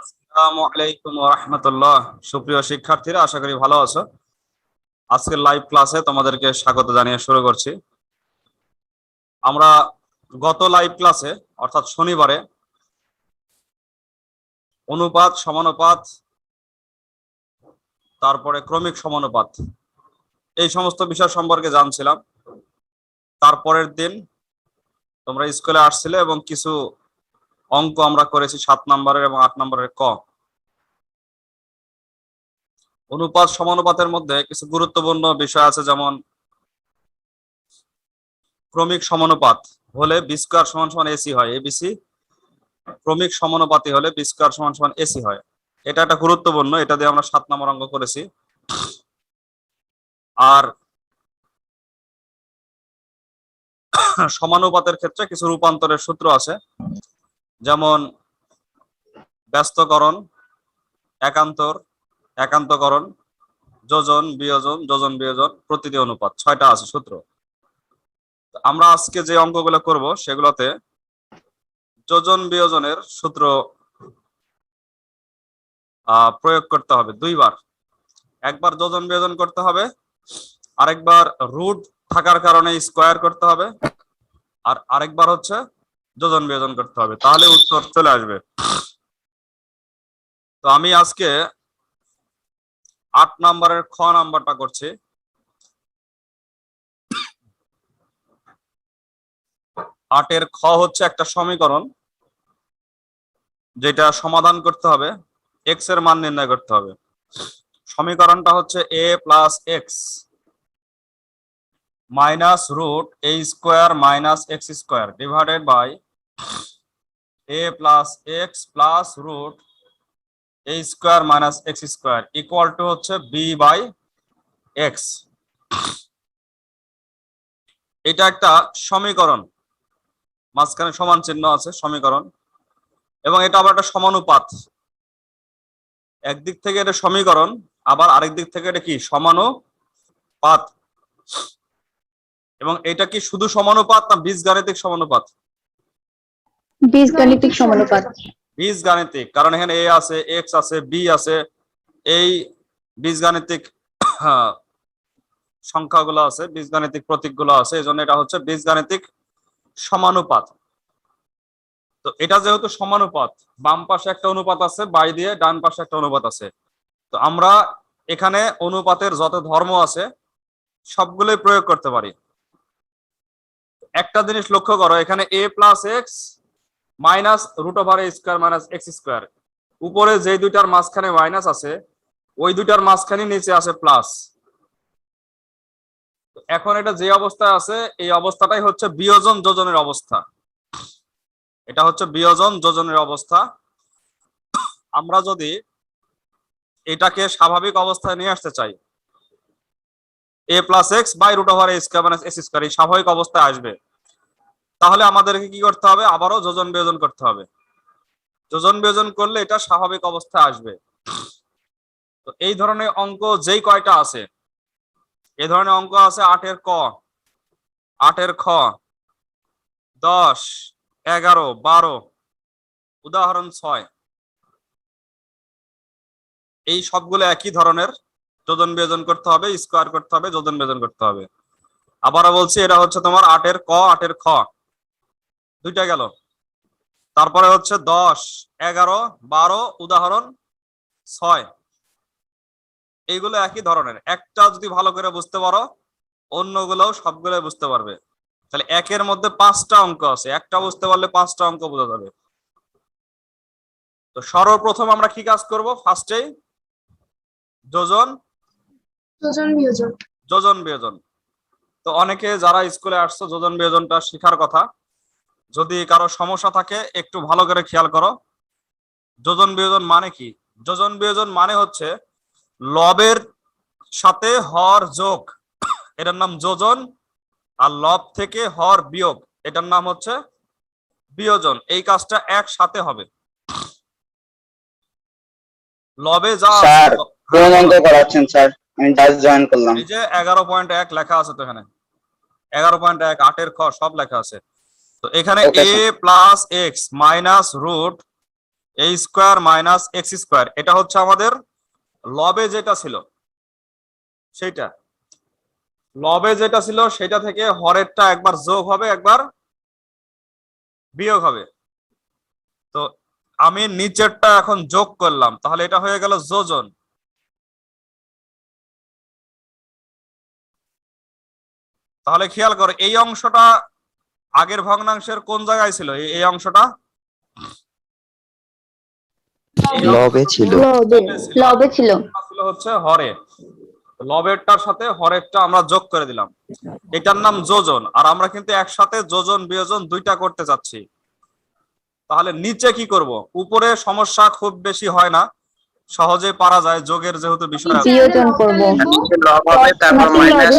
আসসালামু আলাইকুম রাহমাতুল্লাহ সুপ্রিয় শিক্ষার্থীরা, আশা করি ভালো আছো। আজকের লাইভ ক্লাসে তোমাদেরকে স্বাগত জানিয়ে শুরু করছি। আমরা গত লাইভ ক্লাসে অর্থাৎ শনিবারে, অনুপাত, সমানুপাত, তারপরে ক্রমিক সমানুপাত, এই সমস্ত বিষয় সম্পর্কে জানছিলাম। তারপরের দিন তোমরা স্কুলে আসছিলে এবং কিছু অঙ্ক আমরা করেছি সাত নম্বরের এবং আট নম্বরের ক। অনুপাত সমানুপাতের মধ্যে কিছু গুরুত্বপূর্ণ বিষয় আছে, যেমন ক্রমিক সমানুপাত হলে বি স্কোয়ার সমান সমান এসি হয় এবিসি ক্রমিক সমানুপাতি হলে বি স্কোয়ার সমান সমান এসি হয়। এটা একটা গুরুত্বপূর্ণ, এটা দিয়ে আমরা সাত নম্বর অঙ্ক করেছি। আর সমানুপাতের ক্ষেত্রে কিছু রূপান্তরের সূত্র আছে। যেমন ব্যস্তকরণ, একান্তর, একান্তকরণ, যোজন, বিয়োজন যোজন, বিয়োজন প্রতিটি অনুপাত, ছয়টা আছে সূত্র। আমরা আজকে যে অঙ্কগুলো করব সেগুলোতে যোজন, বিয়োজনের সূত্র প্রয়োগ করতে হবে দুইবার। একবার যোজন, বিয়োজন করতে হবে, আরেকবার রুট থাকার কারণে স্কোয়ার করতে হবে, আর আরেকবার হচ্ছে যোজন বিয়োজন করতে হবে, তাহলে উত্তর চলে আসবে। তো আমি আজকে আট নাম্বারের খ নাম্বারটা করছি। আটের খ হচ্ছে একটা সমীকরণ, যেটা সমাধান করতে হবে এক্সের মান নির্ণয় করতে হবে। সমীকরণটা হচ্ছে a plus x minus root a square minus x square divided by a plus x plus root a square minus x square equal to হচ্ছে বি বাই এক্স এটা একটা সমীকরণ। মাঝখানে সমান চিহ্ন আছে, সমীকরণ। এবং এটা আবার একটা সমানুপাত। একদিক থেকে এটা সমীকরণ, আবার আরেক দিক থেকে এটা কি? সমানুপাত। এবং এটা কি শুধু সমানুপাত না বীজগাণিতিক সমানুপাত? বীজগাণিতিক সমানুপাত। বীজগাণিতিক কারণ এখানে এ আছে এক্স আছে বি আছে এই বীজগাণিতিক সংখ্যাগুলো আছে বীজগাণিতিক প্রতীকগুলো আছে এই জন্য এটা হচ্ছে বীজগাণিতিক সমানুপাত। তো এটা যেহেতু সমানুপাত বাম পাশে একটা অনুপাত আছে বাই দিয়ে ডান পাশে একটা অনুপাত আছে। তো আমরা এখানে অনুপাতের যত ধর্ম আছে সবগুলোই প্রয়োগ করতে পারি। একটা জিনিস লক্ষ্য করো, এখানে a plus x minus root over a square minus x square উপরে যে দুইটার মাঝখানে মাইনাস আছে, ওই দুইটার মাঝখানে নিচে আছে প্লাস এখন এটা যে অবস্থায় আছে, এই অবস্থাটাই হচ্ছে বিয়োজন যোজনের অবস্থা। এটা হচ্ছে বিয়োজন যোজনের অবস্থা। আমরা যদি এটাকে স্বাভাবিক অবস্থায় নিয়ে আসতে চাই a plus x by root over a square minus x square এই স্বাভাবিক অবস্থায় আসবে। তাহলে আমাদেরকে কি করতে হবে? আবারও যোজন বিয়োজন করতে হবে। যোজন বিয়োজন করলে এটা স্বাভাবিক অবস্থায় আসবে। তো এই ধরনের অঙ্ক যেই কয়টা আছে? এই ধরনের অঙ্ক আছে আটের ক। আটের খ। দশ, এগারো, বারো। উদাহরণ ছয়। এই সবগুলো একই ধরনের যোজন বিয়োজন করতে হবে, স্কোয়ার করতে হবে, যোজন বিয়োজন করতে হবে। আবারও বলছি, এটা হচ্ছে তোমার আটের ক, আটের খ। দুইটা গেল। তারপরে হচ্ছে দশ, এগারো, বারো, উদাহরণ ছয়। এইগুলো একই ধরনের। একটা যদি ভালো করে বুঝতে পারো অন্যগুলো সবগুলো বুঝতে পারবে। তাহলে একের মধ্যে পাঁচটা অঙ্ক আছে। একটা বুঝতে পারলে পাঁচটা অঙ্ক বোঝা যাবে। তো সর্বপ্রথম আমরা কি কাজ করব? ফার্স্টেই যোজন যোজন বিয়োজন। যোজন বিয়োজন। তো অনেকে যারা স্কুলে আসছো যোজন বিয়োজনটা শেখার কথা। যদি কারও সমস্যা থাকে একটু ভালো করে খেয়াল করো। যোজন বিয়োজন মানে কি? যোজন বিয়োজন মানে হচ্ছে লবের সাথে হর যোগ। এটার নাম যোজন আর লব থেকে হর বিয়োগ। এটার নাম হচ্ছে বিয়োজন। এই কাজটা একসাথে হবে। লবে যা স্যার, করাচ্ছেন স্যার। আমি জাস্ট জয়েন করলাম। এই যে এগারো পয়েন্ট এক লেখা আছে তো এখানে। এগারো পয়েন্ট এক আটের খ সব লেখা আছে। তো এখানে a plus x minus root a square minus x square এটা হচ্ছে আমাদের লবে যেটা ছিল সেইটা। লবে যেটা ছিল সেটা থেকে হরেরটা একবার যোগ হবে একবার বিয়োগ হবে। তো আমি নিচেরটা এখন যোগ করলাম তাহলে এটা হয়ে গেল যোজন। তাহলে খেয়াল করো এই অংশটা আগের ভগ্নাংশের কোন জায়গায় ছিল? এই- অংশটা? লবে ছিল। লবে লবে ছিল। হচ্ছে হরে। লবেরটার সাথে হরেরটা আমরা যোগ করে দিলাম। এটার নাম যোজন। আর আমরা কিন্তু একসাথে যোজন বিয়োজন দুইটা করতে চাচ্ছি। তাহলে নিচে কি করব? উপরে সমস্যা খুব বেশি হয় না। সহজে পারা যায় যোগের যেহেতু বিষয় আছে। বিয়োজন করব। নিচে লব হবে তারপর মাইনাস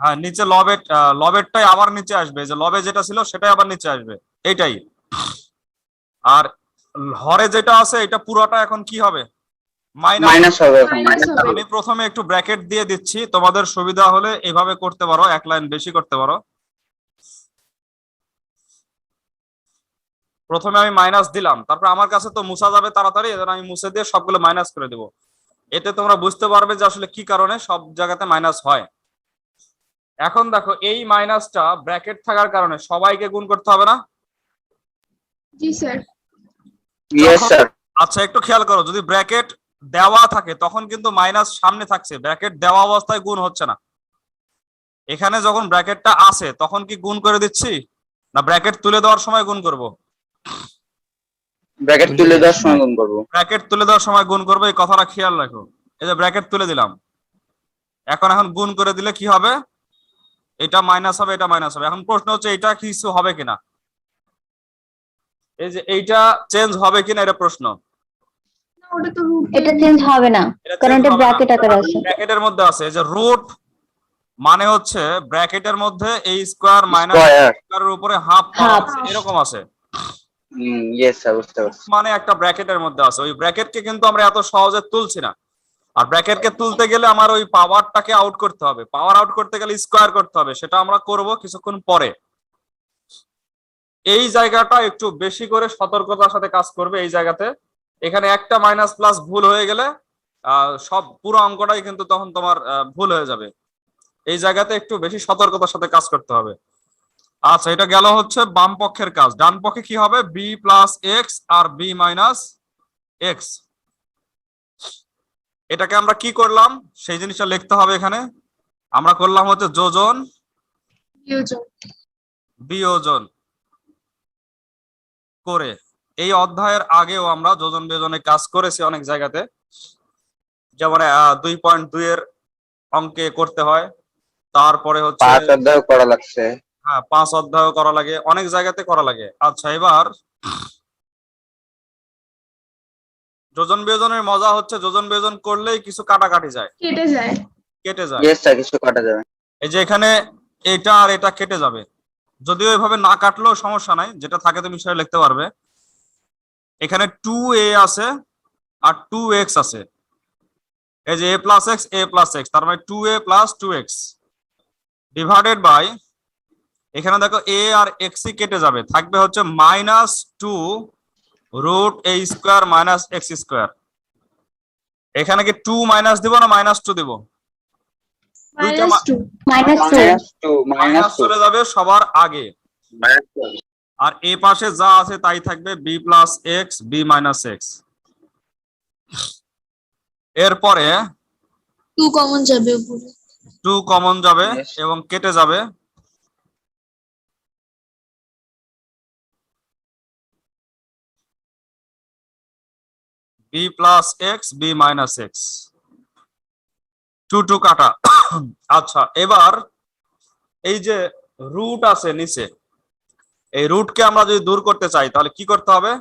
হয় নিচে লবের আহ, লবেরটাই আবার নিচে আসবে। যে লবে যেটা ছিল সেটাই আবার নিচে আসবে। এইটাই। আর হরে যেটা আছে এটা পুরোটা এখন কি হবে? মাইনাস মাইনাস হবে। এখন Minus মাইনাস হবে। আমি প্রথমে একটু ব্র্যাকেট দিয়ে দিচ্ছি। তোমাদের সুবিধা হলে এভাবে করতে পারো এক লাইন বেশি করতে পারো। প্রথমে আমি মাইনাস দিলাম। তারপর আমার কাছে তো মুছা যাবে তাড়াতাড়ি এজন্য আমি মুছে দিয়ে সবগুলো মাইনাস করে দেবো। এতে তোমরা বুঝতে পারবে যে আসলে কি কারণে সব জায়গাতে মাইনাস হয়। এখন দেখো এই মাইনাসটা ব্র্যাকেট থাকার কারণে সবাইকে গুণ করতে হবে না? জি স্যার। ইয়েস স্যার আচ্ছা একটু খেয়াল করো যদি ব্র্যাকেট দেওয়া থাকে তখন কিন্তু মাইনাস সামনে থাকছে। ব্র্যাকেট দেওয়া অবস্থায় গুণ হচ্ছে না। এখানে যখন ব্র্যাকেটটা আছে তখন কি গুণ করে দিচ্ছি? না ব্র্যাকেট তুলে দেওয়ার সময় গুণ করব? ব্র্যাকেট তুলে দেওয়ার সময় গুণ করব। ব্র্যাকেট তুলে দেওয়ার সময় গুণ করব এই কথাটা খেয়াল রাখো। এই যে ব্র্যাকেট তুলে দিলাম। এখন এখন গুণ করে দিলে কি হবে? এটা মাইনাস হবে এটা মাইনাস হবে। এখন প্রশ্ন হচ্ছে এটা কিছু হবে কিনা? এই যে এইটা চেঞ্জ হবে কিনা এটা প্রশ্ন। ওটা তো root এটা চেঞ্জ হবে না কারণ এটা ব্র্যাকেট আকারে আছে ব্র্যাকেটের মধ্যে আছে এই যে রুট মানে হচ্ছে ব্র্যাকেটের মধ্যে এই স্কোয়ার মাইনাস স্কোয়ারের উপরে হাফ. এরকম আছে। হুম ইয়েস স্যার বুঝতে পারছি। মানে একটা ব্র্যাকেটের মধ্যে আছে। ওই ব্র্যাকেটকে কিন্তু আমরা এত সহজে তুলছি না। আর ব্র্যাকেটকে তুলতে গেলে আমার ওই পাওয়ারটাকে আউট করতে হবে। পাওয়ার আউট করতে গেলে স্কোয়ার করতে হবে, সেটা আমরা করব কিছুক্ষণ পরে। এই জায়গাটা একটু বেশি করে সতর্কতার সাথে কাজ করবে এই জায়গাতে। এখানে একটা মাইনাস প্লাস ভুল হয়ে গেলে সব পুরো অঙ্কটাই কিন্তু তখন তোমার ভুল হয়ে যাবে। এই জায়গাতে একটু বেশি সতর্কতার সাথে কাজ করতে হবে। আচ্ছা এটা গেল হচ্ছে বাম পক্ষের কাজ। ডান পক্ষে কি হবে? বি প্লাস এক্স আর বি মাইনাস এক্স এটাকে আমরা কি করলাম? সেই জিনিসটা লিখতে হবে এখানে। আমরা করলাম হচ্ছে যোজন। বিয়োজন। বিয়োজন করে। এই অধ্যায়ের আগেও আমরা যোজন বিয়োজনে কাজ করেছি অনেক জায়গাতে। যেমন আহ, দুই পয়েন্ট দুই এর অঙ্কে করতে হয়। তারপরে হচ্ছে পাঁচ অধ্যায় করা লাগছে। হ্যাঁ পাঁচ অধ্যায় করা লাগে। অনেক জায়গাতে করা লাগে। আচ্ছা এবার যোজন বিয়োজনের মজা হচ্ছে যোজন বিয়োজন করলেই কিছু কাটাকাটি যায়। কেটে যায়। কেটে যায়। ইয়েস স্যার কিছু কাটা যাবে। এই যে এখানে এটা আর এটা কেটে যাবে। যদিও এভাবে না কাটলেও সমস্যা নাই যেটা থাকে তুমি সেটা লিখতে পারবে। এখানে টু এ আছে আর টু এক্স আছে। এই যে a plus x a plus x তার মানে two a plus two x divided by এখানে দেখো এ আর এক্স কেটে যাবে থাকবে হচ্ছে minus two root a square minus x square এখানে কি টু মাইনাস দিব না মাইনাস টু দিব? মাইনাস চলে যাবে সবার আগে। আর এ পাশে যা আছে তাই থাকবে b plus x b minus x এরপরে টু কমন যাবে টু কমন যাবে এবং কেটে যাবে। B plus x b minus x two two কাটা। আচ্ছা এবার এই যে রুট আছে নিচে, এই রুটকে আমরা যদি দূর করতে চাই, তাহলে কি করতে হবে?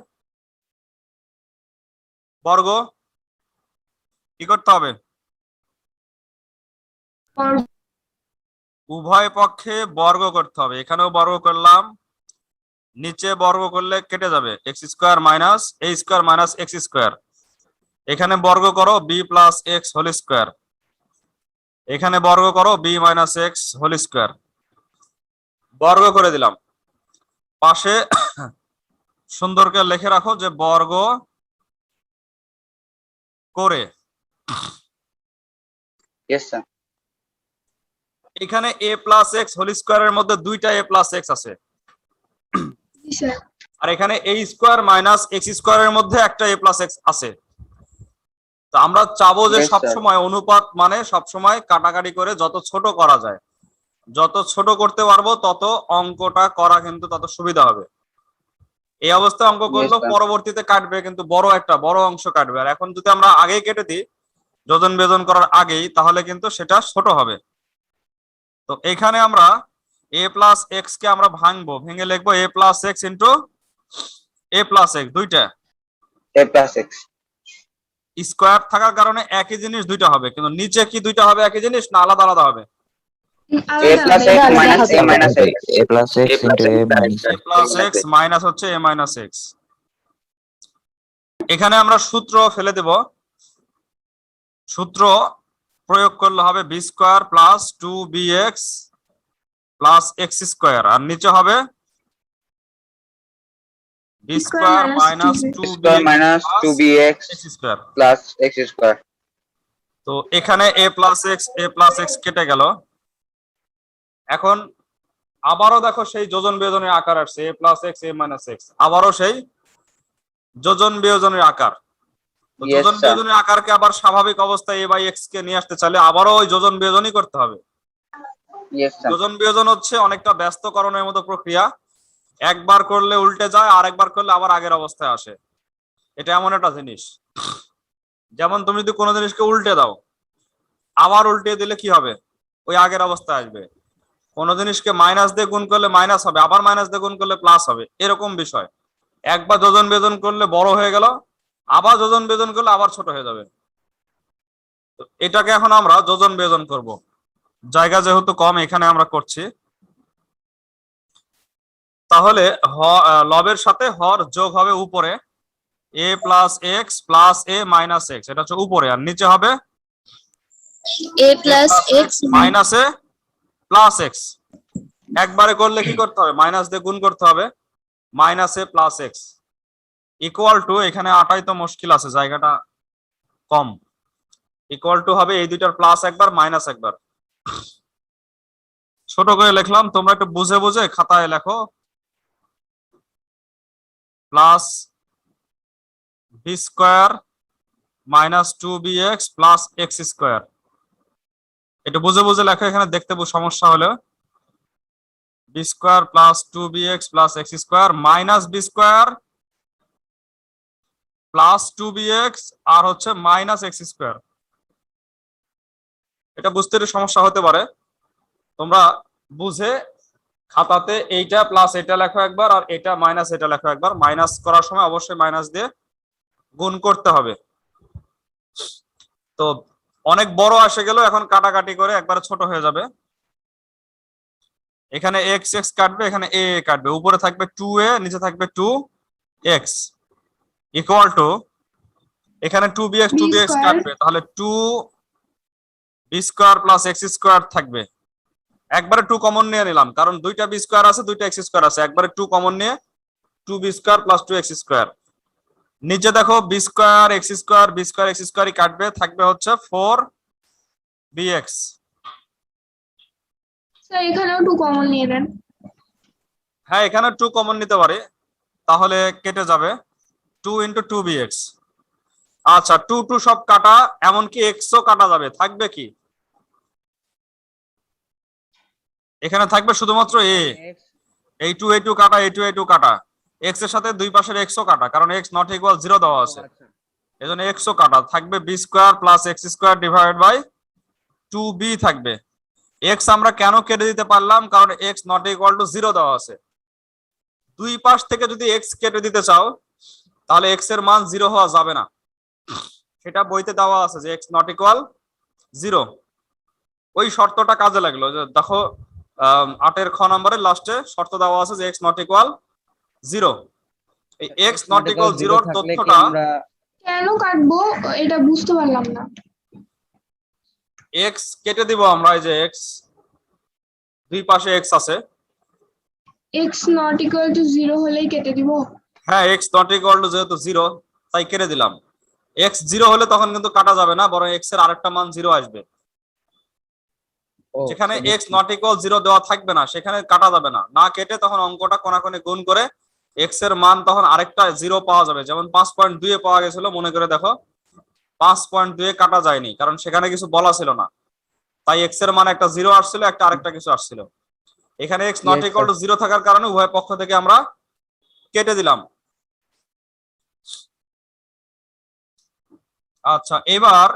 বর্গ, কি করতে হবে? উভয় পক্ষে বর্গ করতে হবে। এখানেও বর্গ করলাম, নিচে বর্গ করলে কেটে যাবে। X square minus a square minus x square এখানে বর্গ করো b plus x whole square এখানে বর্গ করো b minus x whole square বর্গ করে দিলাম। পাশে সুন্দর করে লিখে রাখো যে বর্গ করে। এখানে এ প্লাস এক্স হোল স্কোয়ারের মধ্যে দুইটা এ প্লাস এক্স আছে। জি স্যার আর এখানে এ স্কোয়ার মাইনাস এক্স স্কোয়ারের মধ্যে একটা এ প্লাস এক্স আছে। তো আমরা চাবো যে. সবসময় অনুপাত মানে সবসময় কাটাকাটি করে যত ছোট করা যায় যত ছোট করতে পারব তত অঙ্কটা করা কিন্তু তত সুবিধা হবে। এই অবস্থায় অঙ্ক করলেও পরবর্তীতে কাটবে কিন্তু বড় একটা বড় অংশ কাটবে। আর এখন যদি আমরা আগেই কেটে দিই যোজন বেজন করার আগেই তাহলে কিন্তু সেটা ছোট হবে। তো এখানে আমরা এ প্লাস এক্স কে আমরা ভাঙবো। ভেঙে লিখব a plus x into a plus x দুইটা। এ প্লাস এক্স স্কোয়ার থাকার কারণে একই জিনিস দুইটা হবে কিন্তু নিচে কি দুইটা হবে একই জিনিস না আলাদা আলাদা হবে? a plus x into a minus হচ্ছে এ মাইনাস এক্স এখানে আমরা সূত্র ফেলে দেব। সূত্র প্রয়োগ করলে হবে b square plus two b x plus x square আর নিচে হবে b x x square plus x square তো এখানে a plus x a plus x কেটে গেল। এখন আবারও দেখো সেই যোজন বিয়োজনের আকার আসছে a plus x a minus x আবারও সেই যোজন বিয়োজনের আকার। যোজন. বিয়োজনের আকারকে আবার স্বাভাবিক অবস্থায় এ বাই এক্স কে নিয়ে আসতে চাইলে আবারও ওই যোজন বিয়োজনই করতে হবে। যোজন বিয়োজন হচ্ছে অনেকটা ব্যস্তকরণের মতো প্রক্রিয়া। একবার করলে উল্টে যায় আর একবার করলে আবার আগের অবস্থায় আসে। এটা এমন একটা জিনিস। যেমন তুমি যদি কোনো জিনিসকে উল্টে দাও, আবার উল্টে দিলে কি হবে? ওই আগের অবস্থায় আসবে। কোনো জিনিসকে মাইনাস দিয়ে গুণ করলে মাইনাস হবে, আবার মাইনাস দিয়ে গুণ করলে প্লাস হবে। এরকম বিষয়। একবার যোজন বেজন করলে বড় হয়ে গেল, আবার যোজন বেজন করলে আবার ছোট হয়ে যাবে। এটাকে এখন আমরা যোজন বেজন করব। জায়গা যেহেতু কম, এখানে আমরা করছি। তাহলে হ- লবের সাথে হর যোগ হবে উপরে। A plus x plus a minus x এটা হচ্ছে উপরে। আর নিচে হবে? A plus x minus a plus x একবারে করলে কি করতে হবে? মাইনাস দিয়ে গুণ করতে হবে। Minus a plus x equal to এখানে আটাই তো মুশকিল আছে জায়গাটা কম। ইকুয়াল টু হবে এই দুইটার প্লাস একবার মাইনাস একবার। ছোট করে লিখলাম তোমরা একটু বুঝে বুঝে খাতায় লেখো। Plus b square minus two b x plus x square. এটা বুঝে বুঝে লেখো, এখানে দেখতে সমস্যা হলো। B square plus two b x plus x square minus b square plus two b x আর হচ্ছে মাইনাস এক্স স্কোয়ার। এটা বুঝতে সমস্যা হতে পারে। তোমরা বুঝে খাতাতে এইটা প্লাস এটা লেখো একবার আর এটা মাইনাস এটা লেখো একবার। মাইনাস করার সময় অবশ্যই মাইনাস দিয়ে গুণ করতে হবে। তো অনেক বড় আসে গেল এখন কাটাকাটি করে একবার ছোট হয়ে যাবে। এখানে এক্স এক্স কাটবে এখানে এ কাটবে। উপরে থাকবে টু এ নিচে থাকবে টু এক্স ইকুয়াল টু এখানে two b x two b x কাটবে। তাহলে two b square plus x square থাকবে। একবারে টু কমন নিয়ে নিলাম। কারণ দুইটা বি স্কোয়ার আছে দুইটা এক্স স্কোয়ার আছে। একবারে টু কমন নিয়ে two b square plus two x square নিচে দেখো b square x square b square x স্কোয়ারই কাটবে থাকবে হচ্ছে ফোর বি এক্স এখানেও টু কমন নিয়ে নেন। হ্যাঁ এখানে টু কমন নিতে পারে। তাহলে কেটে যাবে two into two b x আচ্ছা টু টু সব কাটা এমনকি এক্সও কাটা যাবে। থাকবে কি? এখানে থাকবে শুধুমাত্র এ এই টু এ টু কাটা এ টু এ টু কাটা। এক্সের সাথে দুই পাশের এক্সও কাটা কারণ এক্স নট ইকুয়াল জিরো দেওয়া আছে। এই জন্য এক্সও কাটা। থাকবে b square plus x square divide by two b থাকবে। এক্স আমরা কেন কেটে দিতে পারলাম? কারণ x not equal to zero দেওয়া আছে। দুই পাশ থেকে যদি এক্স কেটে দিতে চাও তাহলে এক্সের মান জিরো হওয়া যাবে না। সেটা বইতে দেওয়া আছে যে এক্স নট ইকুয়াল জিরো ওই শর্তটা কাজে লাগল যে দেখো আটের খ নম্বরের লাস্টে শর্ত দেওয়া আছে যে এক্স নট ইকুয়াল জিরো এই এক্স নট ইকুয়াল জিরোর তথ্যটা কেন কাটবো? এটা বুঝতে পারলাম না। এক্স কেটে দিব আমরা এই যে এক্স দুই পাশে এক্স আছে। X not equal to zero হলেই কেটে দিব? হ্যাঁ এক্স নট ইকুয়াল টু যেহেতু জিরো তাই কেটে দিলাম। এক্স জিরো হলে তখন কিন্তু কাটা যাবে না বরং এক্সের আরেকটা মান জিরো আসবে। যেখানে। এক্স নট ইকুয়াল জিরো দেওয়া থাকবে না সেখানে কাটা যাবে না না কেটে তখন অঙ্কটা কোনাকুনি গুণ করে এক্সের মান তখন আরেকটা জিরো পাওয়া যাবে যেমন পাঁচ পয়েন্ট দুয়ে পাওয়া গেছিল মনে করে দেখো পাঁচ পয়েন্ট দুয়ে কাটা যায়নি কারণ সেখানে কিছু বলা ছিল না তাই এক্সের মান একটা জিরো আসছিল একটা আরেকটা কিছু আসছিল এখানে x not equal to sir. Zero থাকার কারণে উভয় পক্ষ থেকে আমরা কেটে দিলাম আচ্ছা এবার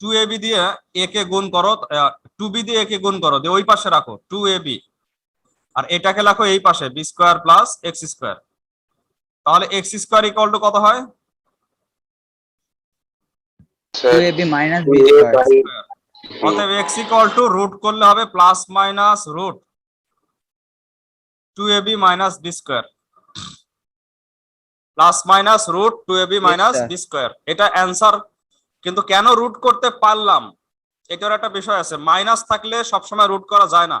টু এ বি দিয়ে এ কে গুণ করো টু বি দিয়ে এ কে গুণ করো দিয়ে ওই পাশে রাখো টু এ বি আর এটাকে রাখো এই পাশে b square plus x square তাহলে এক্স স্কোয়ার ইকুয়াল টু কত হয়? এ বি মাইনাস স্কোয়ার অতএব এক্স ইকুয়াল টু রুট করলে হবে plus minus root two a b minus b square plus minus root two a b minus b square এটা answer কিন্তু কেন root করতে পারলাম? এটার একটা বিষয় আছে। মাইনাস থাকলে সবসময় রুট করা যায় না।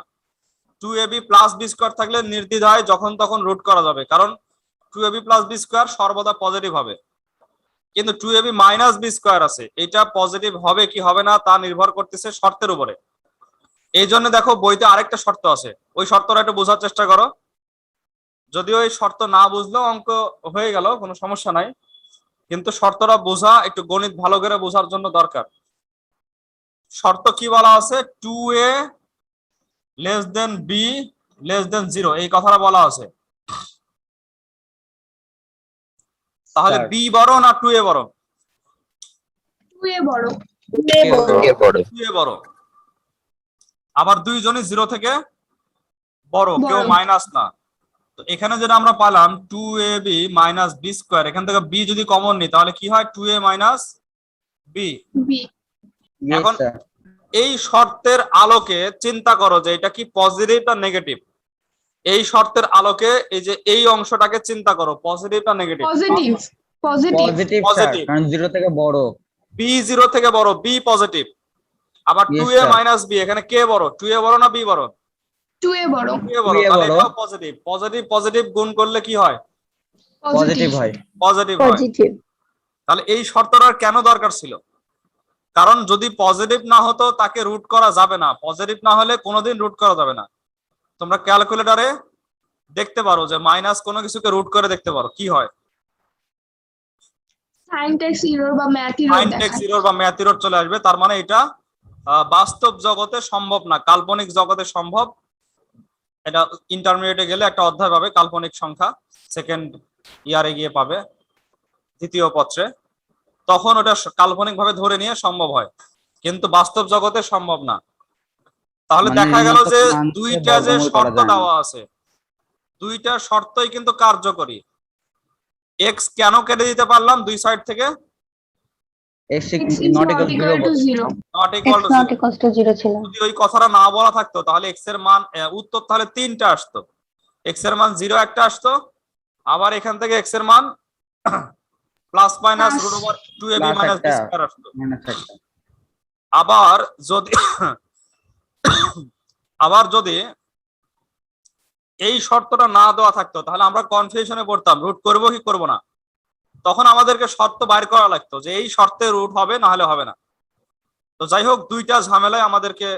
Two a b plus b square থাকলে নির্দ্বিধায় যখন তখন রুট করা যাবে। কারণ two a b plus b square সর্বদা পজিটিভ হবে। কিন্তু two a b minus b square আছে। এটা পজিটিভ হবে কি হবে না তা নির্ভর করতেছে শর্তের উপরে। এই জন্য দেখো বইতে আরেকটা শর্ত আছে। ওই শর্তটা একটু বোঝার চেষ্টা করো। যদিও এই শর্ত না বুঝলেও অঙ্ক হয়ে গেল, কোনো সমস্যা নাই। কিন্তু শর্তটা বোঝা একটু গণিত ভালো করে বোঝার জন্য দরকার। শর্ত কি বলা আছে? Two a less than b less than zero এই কথাটা বলা আছে। তাহলে বি বড় না টু এ বড়? টু এ বড়। টু এ বড়। আবার দুইজনই জিরো থেকে বড় কেউ মাইনাস না। তো এখানে যেটা আমরা পালাম two a b minus b square এখান থেকে বি যদি কমন নিই তাহলে কি হয়? টু এ মাইনাস বি এখন- এই শর্তের আলোকে চিন্তা করো যে এটা কি পজিটিভ না নেগেটিভ এই শর্তের আলোকে এই যে এই অংশটাকে চিন্তা করো পজিটিভ না নেগেটিভ পজিটিভ পজিটিভ পজিটিভ কারণ জিরো থেকে বড়। বি জিরো থেকে বড় বি পজিটিভ আবার টু এ মাইনাস বি এখানে কে বড়? টু এ বড় না বি বড়? টু এ বড়। টু এ বড় তাহলে বড়। পজিটিভ পজিটিভ পজিটিভ গুণ করলে কি হয়? পজিটিভ হয়। পজিটিভ হয়। পজিটিভ তাহলে এই শর্তটার কেন দরকার ছিল? কারণ যদি পজিটিভ না হতো তাকে রুট করা যাবে না। পজিটিভ না হলে কোনোদিন রুট করা যাবে না। তোমরা ক্যালকুলেটরে দেখতে পারো যে মাইনাস কোনো কিছুকে রুট করে দেখতে পারো। কি হয়? বা ম্যাথ ইরোর চলে আসবে। তার মানে এটা আহ, বাস্তব জগতে সম্ভব না। কাল্পনিক জগতে সম্ভব এটা ইন্টারমিডিয়েটে গেলে একটা অধ্যায় পাবে কাল্পনিক সংখ্যা সেকেন্ড ইয়ারে গিয়ে পাবে দ্বিতীয় পত্রে। তখন ওটা কাল্পনিক ভাবে ধরে নিয়ে সম্ভব হয়। কিন্তু বাস্তব জগতে সম্ভব না। তাহলে মানে দেখা গেল যে দুইটা যে শর্ত দেওয়া আছে দুইটা শর্তই কিন্তু কার্যকরী। এক্স কেন কেটে দিতে পারলাম? দুই সাইড থেকে x x not not equal equal to zero not equal x not equals to 0 ছিল। যদি ওই কথাটা না বলা থাকতো তাহলে এক্সের মান উত্তর তাহলে তিনটা আসতো। এক্সের মান জিরো একটা আসতো। আবার এখান থেকে এক্সের মান plus minus Plus. Root over two a b Plus minus b square আসতো। আবার যদি আবার যদি এই শর্তটা না দেওয়া থাকতো তাহলে আমরা কনফিউশনে পড়তাম। রুট করব কি করব না? তখন আমাদেরকে শর্ত বাইর করা লাগতো যে এই শর্তে রুট হবে না হলে হবে না। তো যাই হোক, দুইটা ঝামেলায় আমাদেরকে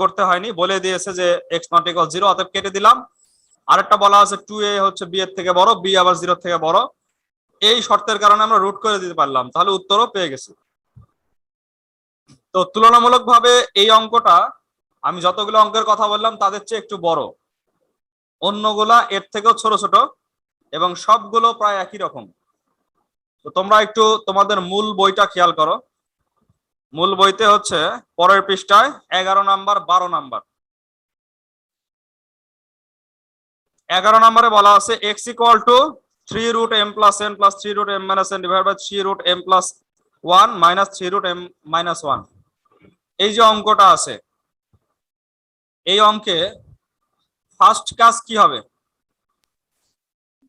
করতে হয়নি। বলে দিয়েছে যে এক্স নট ইকুয়াল জিরো অতএব কেটে দিলাম। আরেকটা বলা আছে টু এ হচ্ছে বি এর থেকে বড় বি আবার জিরো থেকে বড়। এই শর্তের কারণে আমরা রুট করে দিতে পারলাম। তাহলে উত্তরও পেয়ে গেছি। তো তুলনামূলক ভাবে এই অঙ্কটা, আমি যতগুলো অঙ্কের কথা বললাম, তাদের চেয়ে একটু বড়। অন্যগুলা এর থেকেও ছোট ছোট, এবং সবগুলো প্রায় একই রকম। তো তোমরা একটু তোমাদের মূল বইটা খেয়াল করো। মূল বইতে হচ্ছে পরের পৃষ্ঠায় এগারো নাম্বার, বারো নাম্বার। এগারো নম্বরে বলা আছে x equal to three root m plus n plus three root m minus n divide by three root m plus one minus three root m minus one এই যে অঙ্কটা আছে, এই অঙ্কে ফার্স্ট কাজ কি হবে?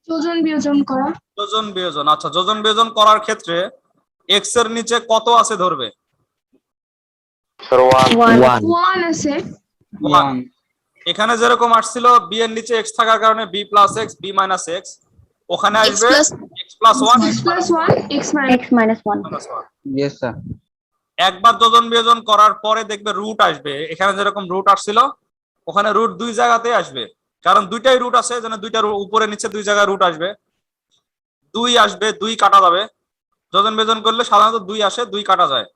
যোজন বিয়োজন করা। যোজন বিয়োজন আচ্ছা যোজন বিয়োজন করার ক্ষেত্রে এক্সের নিচে কত আছে ধরবে? 1 1 ওয়ান আছে। ওয়ান এখানে যেরকম আসছিল বি এর নিচে এক্স থাকার কারণে এক্স বি মাইনাস এক্স ওখানে আসবে x plus one x 1 x minus x 1 yes sir একবার যোজন বিয়োজন করার পরে দেখবে রুট আসবে। এখানে যেরকম রুট আসছিল ওখানে রুট দুই জায়গাতে আসবে। কারণ দুইটাই রুট আছে যেন দুইটা root উপরে নিচে দুই জায়গায় রুট আসবে। দুই আসবে দুই কাটা যাবে। যোজন বিয়োজন করলে সাধারণত দুই আসে দুই কাটা যায়।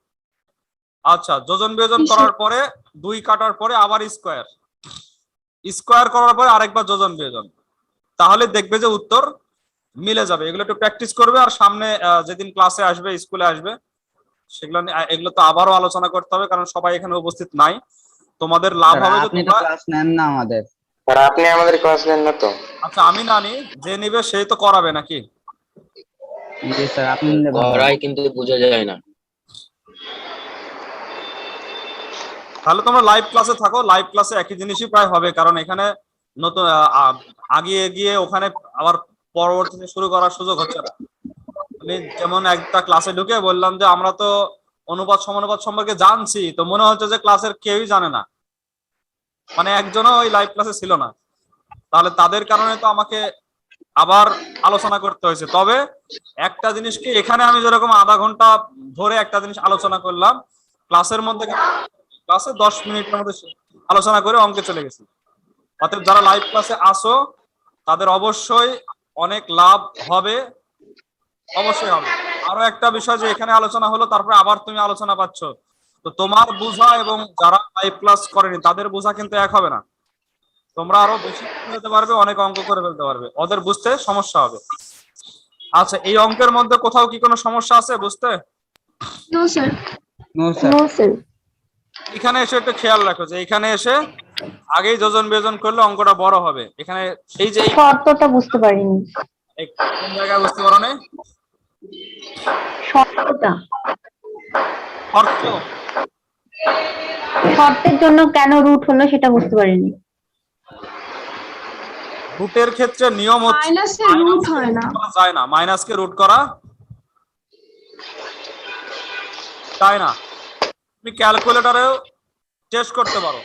আচ্ছা যোজন বিয়োজন করার পরে দুই কাটার পরে আবার স্কোয়ার স্কোয়ার করার পরে আরেকবার যোজন বিয়োজন তাহলে দেখবে যে উত্তর মিলে যাবে। এগুলো একটু প্র্যাকটিস করবে আর সামনে যেদিন ক্লাসে আসবে স্কুলে আসবে সেগুলো নিয়ে- এগুলো তো আবারও আলোচনা করতে হবে কারণ সবাই এখানে উপস্থিত নাই। তোমাদের লাভ হবে যে তোমরা ক্লাস নেন না আমাদের। আর আপনি আমাদের ক্লাস নেন না তো। আচ্ছা আমি না নি যে নিবে সেই তো করাবে নাকি? ইয়েস স্যার আপনি কিন্তু বোঝা যায় না। তাহলে তোমরা লাইভ ক্লাসে থাকো। লাইভ ক্লাসে একই জিনিসই প্রায় হবে কারণ এখানে নতুন আগিয়ে গিয়ে ওখানে আবার পরবর্তীতে শুরু করার সুযোগ হচ্ছে না। আমি যেমন একটা ক্লাসে ঢুকে বললাম যে আমরা তো অনুপাত সমানুপাত সম্পর্কে জানছি তো মনে হচ্ছে যে ক্লাসের কেউই জানে না। মানে একজনও ওই লাইভ ক্লাসে ছিল না। তাহলে তাদের কারণে তো আমাকে আবার আলোচনা করতে হয়েছে। তবে একটা জিনিসকে এখানে আমি যেরকম আধা ঘণ্টা ধরে একটা জিনিস আলোচনা করলাম ক্লাসের মধ্যে ক্লাসে দশ মিনিটের মধ্যে আলোচনা করে অঙ্কে চলে গেছি। অতএব যারা লাইভ ক্লাসে আসো, তাদের অবশ্যই অনেক লাভ হবে। অবশ্যই হবে। আরও একটা বিষয় যে এখানে আলোচনা হলো, তারপরে আবার তুমি আলোচনা পাচ্ছ। তো তোমার বোঝা এবং যারা ফাইভ ক্লাস করেনি তাদের বোঝা কিন্তু এক হবে না। তোমরা আরও বেশি ফেলতে পারবে অনেক অঙ্ক করে ফেলতে পারবে। ওদের বুঝতে সমস্যা হবে। আচ্ছা এই অঙ্কের মধ্যে কোথাও কি কোনো সমস্যা আছে বুঝতে? এখানে এসে একটু খেয়াল রাখো যে এখানে এসে আগেই যোজন বিয়োজন করলে অঙ্কটা বড় হবে। এখানে এই যে শর্তটা বুঝতে পারিনি। কোন জায়গায় বুঝতে পারো না? শর্তটা। অর্থ শর্তের জন্য কেন রুট হলো সেটা বুঝতে পারিনি। রুটের ক্ষেত্রে নিয়ম হচ্ছে মাইনাস রুট হয় না। করা যায় না। মাইনাসকে রুট করা যায় না। তুমি ক্যালকুলেটরেও টেস্ট করতে পারো।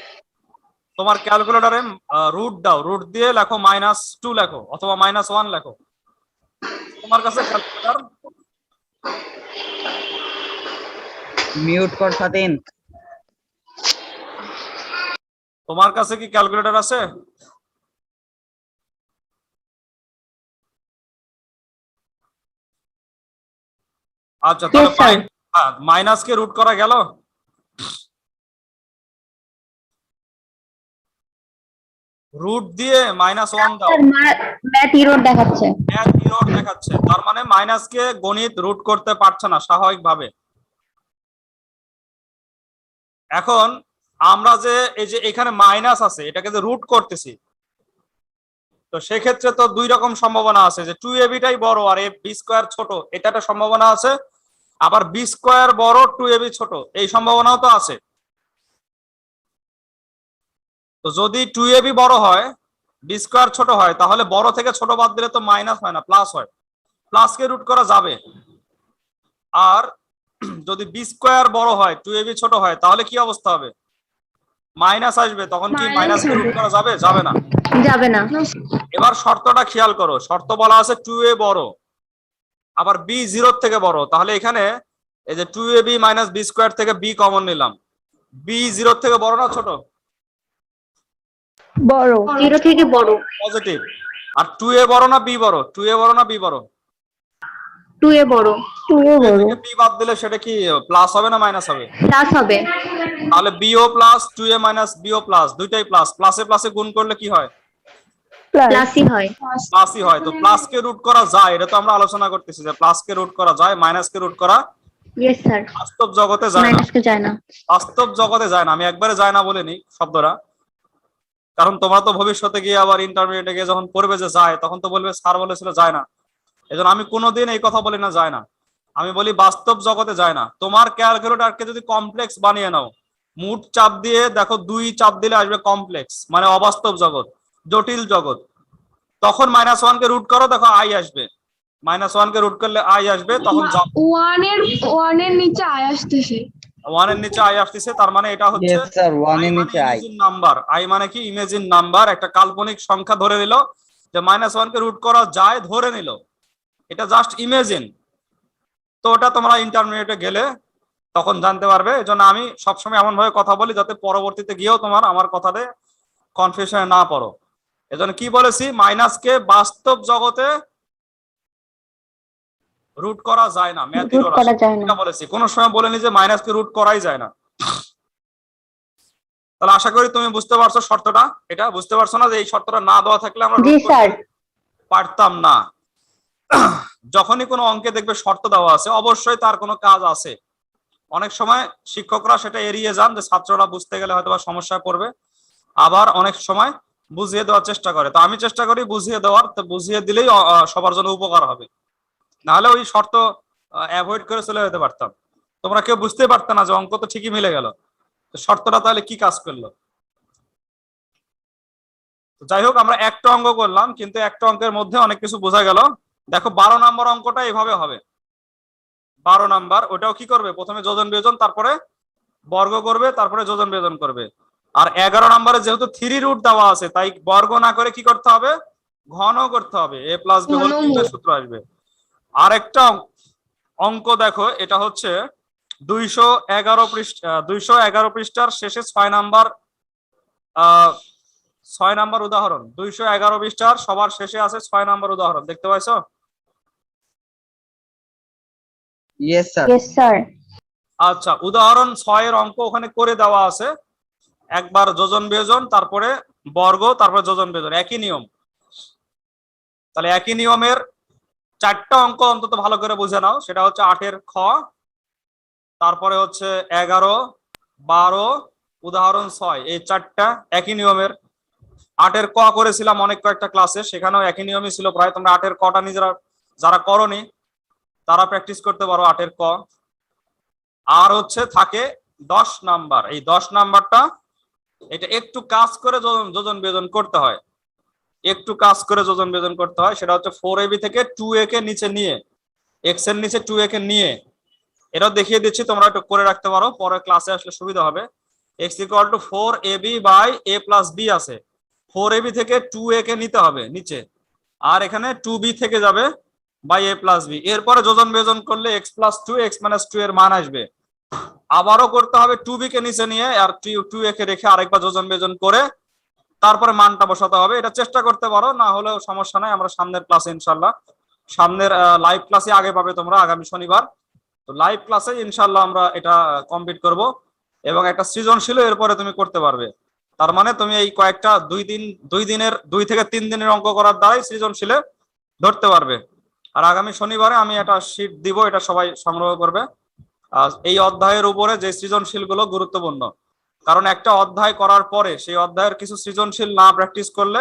তোমার ক্যালকুলেটরে রুট দাও। রুট দিয়ে লেখো মাইনাস টু লেখো অথবা মাইনাস ওয়ান লেখো। তোমার কাছে ক্যালকুলেটর মিউট কর সাতিন তোমার কাছে কি ক্যালকুলেটর আছে? আচ্ছা তাহলে মাইনাস কে রুট করা গেল? রুট দিয়ে মাইনাস ওয়ান দাও। ম্যাথ ইরোর দেখাচ্ছে। এক ইরোর দেখাচ্ছে। তার মানে মাইনাস কে গণিত রুট করতে পারছে না স্বাভাবিকভাবে। এখন আমরা যে এই যে এখানে মাইনাস আছে, এটাকে যে রুট করতেছি, তো সেক্ষেত্রে তো দুই রকম সম্ভাবনা আছে, যে টু এবিটাই বড় আর এ বি স্কোয়ার ছোট এটা একটা সম্ভাবনা আছে, আবার বি স্কোয়ার বড় টু এবি ছোট, এই সম্ভাবনাও তো আছে। তো যদি টু এবি বড় হয় বি স্কোয়ার ছোট হয়, তাহলে বড় থেকে ছোট বাদ দিলে তো মাইনাস হয় না প্লাস হয়। প্লাসকে রুট করা যাবে। আর যদি বি স্কোয়ার বড় হয় টু এবি ছোট হয়, তাহলে কি অবস্থা হবে? মাইনাস আসবে তখন কি মাইনাস করা যাবে? যাবে না। যাবে না। এবার শর্তটা খেয়াল করো শর্ত বলা আছে টু এ বড় আবার বি জিরোর থেকে বড়। তাহলে এখানে এই যে two a b minus b square থেকে বি কমন নিলাম। বি জিরোর থেকে বড় না ছোট? বড়। জিরো থেকে বড়। পজিটিভ আর টু এ বড় না বি বড়? টু এ বড় না বি বড়? টু এ বড়। টু এ বড় বি বাদ দিলে সেটা কি প্লাস হবে না মাইনাস হবে? প্লাস হবে। তাহলে বিও প্লাস টু এ মাইনাস বিও প্লাস দুইটাই প্লাস প্লাসে প্লাসে গুণ করলে কি হয়? প্লাসই হয়। প্লাসই হয়। তো প্লাসকে রুট করা যায় এটা তো আমরা আলোচনা করতেছি যে প্লাসকে রুট করা যায় মাইনাসকে রুট করা ইয়েস স্যার বাস্তব জগতে যায় না। যায় না। বাস্তব জগতে যায় না। আমি একবারে যায় না বলিনি শব্দটা। কারণ তোমরা তো ভবিষ্যতে গিয়ে আবার ইন্টারমিডিয়েটে গিয়ে যখন পড়বে যে যায় তখন তো বলবে স্যার বলেছিল যায় না। এজন্য আমি কোনোদিন এই কথা বলি না যায় না। আমি বলি বাস্তব জগতে যায় না। তোমার ক্যালকুলেটরকে যদি কমপ্লেক্স বানিয়ে নাও মুঠ চাপ দিয়ে দেখো দুই চাপ দিলে আসবে কমপ্লেক্স মানে অবাস্তব জগৎ জটিল জগৎ। তখন মাইনাস ওয়ান কে রুট করো দেখো আই আসবে। মাইনাস ওয়ান কে রুট করলে আই আসবে তখন ওয়ানের ওয়ানের নিচে আয় আসতেছে। ওয়ানের নিচে আই আসতেছে তার মানে এটা হচ্ছে ওয়ানের নিচে আই ইমেজিন নাম্বার আই মানে কি? ইমেজিন নাম্বার একটা কাল্পনিক সংখ্যা ধরে নিল। যে মাইনাস ওয়ান কে রুট করা যায় ধরে নিল। এটা জাস্ট ইমেজিন তো ওটা তোমরা ইন্টারমিডিয়েটে গেলে তখন জানতে পারবে এই জন্য আমি সবসময় এমন ভাবে কথা বলি যাতে পরবর্তীতে গিয়েও তোমার আমার কথাতে কনফিউশনে না পড়ো। এজন্য কি বলেছি? মাইনাস কে বাস্তব জগতে রুট করা যায় না ম্যাথ রুট করা যায় না। এটা বলেছি। কোনো সময় বলেনি যে মাইনাস কে রুট করাই যায় না। তাহলে আশা করি তুমি বুঝতে পারছ শর্তটা। এটা বুঝতে পারছ না যে এই শর্তটা না দেওয়া থাকলে আমরা পারতাম না। যখনই কোনো অঙ্কে দেখবে শর্ত দেওয়া আছে, অবশ্যই তার কোনো কাজ আছে। অনেক সময় শিক্ষকরা সেটা এড়িয়ে যান যে ছাত্ররা বুঝতে গেলে হয়তো বা সমস্যায় পড়বে। আবার অনেক সময় বুঝিয়ে দেওয়ার চেষ্টা করে। তো আমি চেষ্টা করি বুঝিয়ে দেওয়ার, তো বুঝিয়ে দিলেই সবার জন্য উপকার হবে। নাহলে ওই শর্ত অ্যাভয়েড করে চলে যেতে পারতাম। তোমরা কেউ বুঝতে পারতো না যে অঙ্ক তো ঠিকই মিলে গেল। শর্তটা তাহলে কি কাজ করল? যাই হোক, আমরা একটা অঙ্ক করলাম, কিন্তু একটা অঙ্কের মধ্যে অনেক কিছু বোঝা গেল। দেখো বারো নম্বর অঙ্কটা এভাবে হবে। বারো নাম্বার, ওটাও কি করবে? প্রথমে যোজন বিয়োজন, তারপরে বর্গ করবে, তারপরে যোজন বিয়োজন করবে। আর এগারো নম্বরে যেহেতু থ্রি রুট দেওয়া আছে, তাই বর্গ না করে কি করতে হবে? ঘন করতে হবে। A plus b. সূত্র আসবে। আরেকটা অঙ্ক- অঙ্ক দেখো, এটা হচ্ছে দুইশো এগারো পৃষ্ঠা দুইশো এগারো পৃষ্ঠার শেষে ছয় নাম্বার ছয় নাম্বার উদাহরণ। দুইশো এগারো পৃষ্ঠার সবার শেষে আছে ছয় নাম্বার উদাহরণ। দেখতে পাইছো? ইয়েস স্যার ইয়েস স্যার আচ্ছা উদাহরণ ছয়ের অঙ্ক ওখানে করে দেওয়া আছে। একবার যোজন বিয়োজন তারপরে বর্গ তারপরে যোজন বিয়োজন। একই নিয়ম। তাহলে একই নিয়মের চারটা অঙ্ক অন্তত ভালো করে বুঝে নাও। সেটা হচ্ছে আটের খ তারপরে হচ্ছে এগারো বারো উদাহরণ ছয়। এই চারটা একই নিয়মের। আটের ক করেছিলাম অনেক কয়েকটা ক্লাসে সেখানেও একই নিয়মই ছিল প্রায়। তোমরা আটের কটা নিজেরা যারা করনি তারা প্র্যাকটিস করতে পারো আটের ক। আর হচ্ছে থাকে দশ নাম্বার। এই দশ নাম্বারটা এটা একটু কাজ করে যোজন বেজন করতে হয়। একটু কাজ করে যোজন বেজন করতে হয়। সেটা হচ্ছে ফোর এবি থেকে টু এ কে নিচে নিয়ে এক্সের নিচে টু এ কে নিয়ে, এটাও দেখিয়ে দিচ্ছি, তোমরা একটু করে রাখতে পারো। পরে ক্লাসে আসলে সুবিধা হবে। X equal to four a b by a plus b আছে। ফোর এবি থেকে টু এ কে নিতে হবে নিচে। আর এখানে টু বি থেকে যাবে বাই এ প্লাস বি এরপরে যোজন বিয়োজন করলে x plus two x minus two এর মান আসবে। আবারও করতে হবে টু বি কে নিচে নিয়ে আর টু এ কে রেখে আরেকবার যোজন বিয়োজন করে তারপরে মানটা বসাতে হবে। এটা চেষ্টা করতে পারো, না হলেও সমস্যা নাই, আমরা সামনের ক্লাসে ইনশাল্লাহ সামনের লাইভ ক্লাসে আগে পাবে তোমরা আগামী শনিবার। তো লাইভ ক্লাসে ইনশাল্লাহ আমরা এটা কমপ্লিট করব এবং একটা সৃজনশীল এরপরে তুমি করতে পারবে। তার মানে তুমি এই কয়েকটা দুই দিন, দুই দিনের, দুই থেকে তিন দিনের অঙ্ক করার দ্বারাই সৃজনশীলে ধরতে পারবে। আর আগামী শনিবারে আমি একটা শীট দিব এটা সবাই সংগ্রহ করবে। এই অধ্যায়ের উপরে যে সৃজনশীলগুলো গুরুত্বপূর্ণ। কারণ একটা অধ্যায় করার পরে সেই অধ্যায়ের কিছু সৃজনশীল না প্র্যাকটিস করলে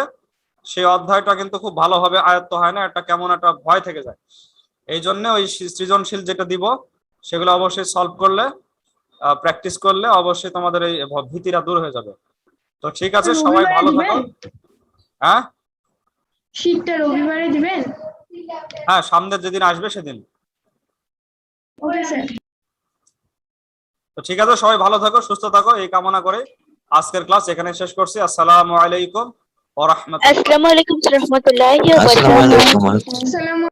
সেই অধ্যায়টা কিন্তু খুব ভালোভাবে আয়ত্ত হয় না একটা কেমন একটা ভয় থেকে যায়। এই জন্য ওই সৃজনশীল যেটা দিব সেগুলো অবশ্যই সলভ করলে প্র্যাকটিস করলে অবশ্যই তোমাদের এই ভীতিটা দূর হয়ে যাবে। তো ঠিক আছে সবাই ভালো থাকো। হ্যাঁ? শীতটা রবিবারে দিবেন? হ্যাঁ সামনে যেদিন আসবে সেদিন। তো ঠিক আছে সবাই ভালো থাকো সুস্থ থাকো এই কামনা করে আজকের ক্লাস এখানে শেষ করছি। আসসালাম আলাইকুম ওয়া রাহমাতুল্লাহ। আসসালামু আলাইকুম রহমতুল্লাহি ওয়া বারাকাতুহু। আলাইকুম। আসসালামু